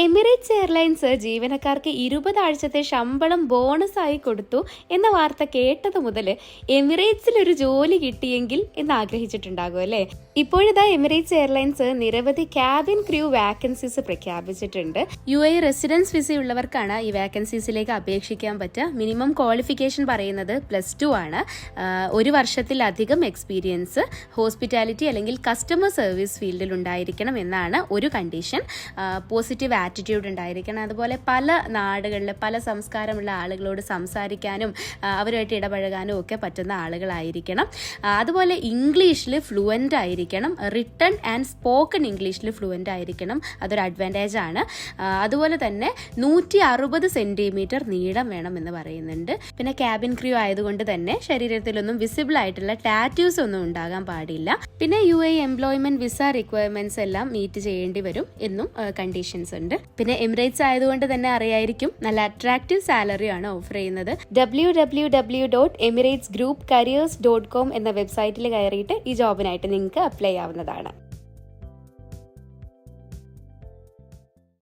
Emirates airlines ജീവനക്കാർക്ക് ഇരുപതാഴ്ചത്തെ ശമ്പളം ബോണസായി കൊടുത്തു എന്ന വാർത്ത കേട്ടത് മുതൽ എമിറേറ്റ്സിൽ ഒരു ജോലി കിട്ടിയെങ്കിൽ എന്ന് ആഗ്രഹിച്ചിട്ടുണ്ടാകും അല്ലേ? ഇപ്പോഴിതാ എമിറേറ്റ്സ് എയർലൈൻസ് നിരവധി ക്യാബിൻ ക്രൂ വാക്കൻസീസ് പ്രഖ്യാപിച്ചിട്ടുണ്ട്. യു എ റെസിഡൻസ് വിസ ഉള്ളവർക്കാണ് ഈ വാക്കൻസീസിലേക്ക് അപേക്ഷിക്കാൻ പറ്റുക. മിനിമം ക്വാളിഫിക്കേഷൻ പറയുന്നത് പ്ലസ് ടു ആണ്. ഒരു വർഷത്തിലധികം എക്സ്പീരിയൻസ് ഹോസ്പിറ്റാലിറ്റി അല്ലെങ്കിൽ കസ്റ്റമർ സർവീസ് ഫീൽഡിൽ ഉണ്ടായിരിക്കണം എന്നാണ് ഒരു കണ്ടീഷൻ. പോസിറ്റീവ് ആറ്റിറ്റ്യൂഡ് ഉണ്ടായിരിക്കണം. അതുപോലെ പല നാടുകളിൽ പല സംസ്കാരമുള്ള ആളുകളോട് സംസാരിക്കാനും അവരുമായിട്ട് ഇടപഴകാനും ഒക്കെ പറ്റുന്ന ആളുകളായിരിക്കണം. അതുപോലെ ഇംഗ്ലീഷിൽ ഫ്ലുവന്റ് ആയിരിക്കണം റിട്ടൺ ആൻഡ് സ്പോക്കൺ ഇംഗ്ലീഷിൽ ഫ്ലുവന്റ് ആയിരിക്കണം. അതൊരു അഡ്വാന്റേജ് ആണ്. അതുപോലെ തന്നെ നൂറ്റി അറുപത് സെന്റിമീറ്റർ നീളം വേണം എന്ന് പറയുന്നുണ്ട്. പിന്നെ ക്യാബിൻ ക്രൂ ആയതുകൊണ്ട് തന്നെ ശരീരത്തിലൊന്നും വിസിബിൾ ആയിട്ടുള്ള ടാറ്റൂസ് ഒന്നും ഉണ്ടാകാൻ പാടില്ല. പിന്നെ U A employment visa requirements എല്ലാം മീറ്റ് ചെയ്യേണ്ടി വരും എന്നും കണ്ടീഷൻസ് ഉണ്ട്. പിന്നെ എമിറേറ്റ്സ് ആയതുകൊണ്ട് തന്നെ അറിയായിരിക്കും നല്ല അട്രാക്റ്റീവ് സാലറി ആണ് ഓഫർ ചെയ്യുന്നത്. W dot Emirates group careers dot com എന്ന വെബ്സൈറ്റിൽ കയറിയിട്ട് ഈ ജോബിനായിട്ട് നിങ്ങൾക്ക് അപ്ലൈ ചെയ്യാവുന്നതാണ്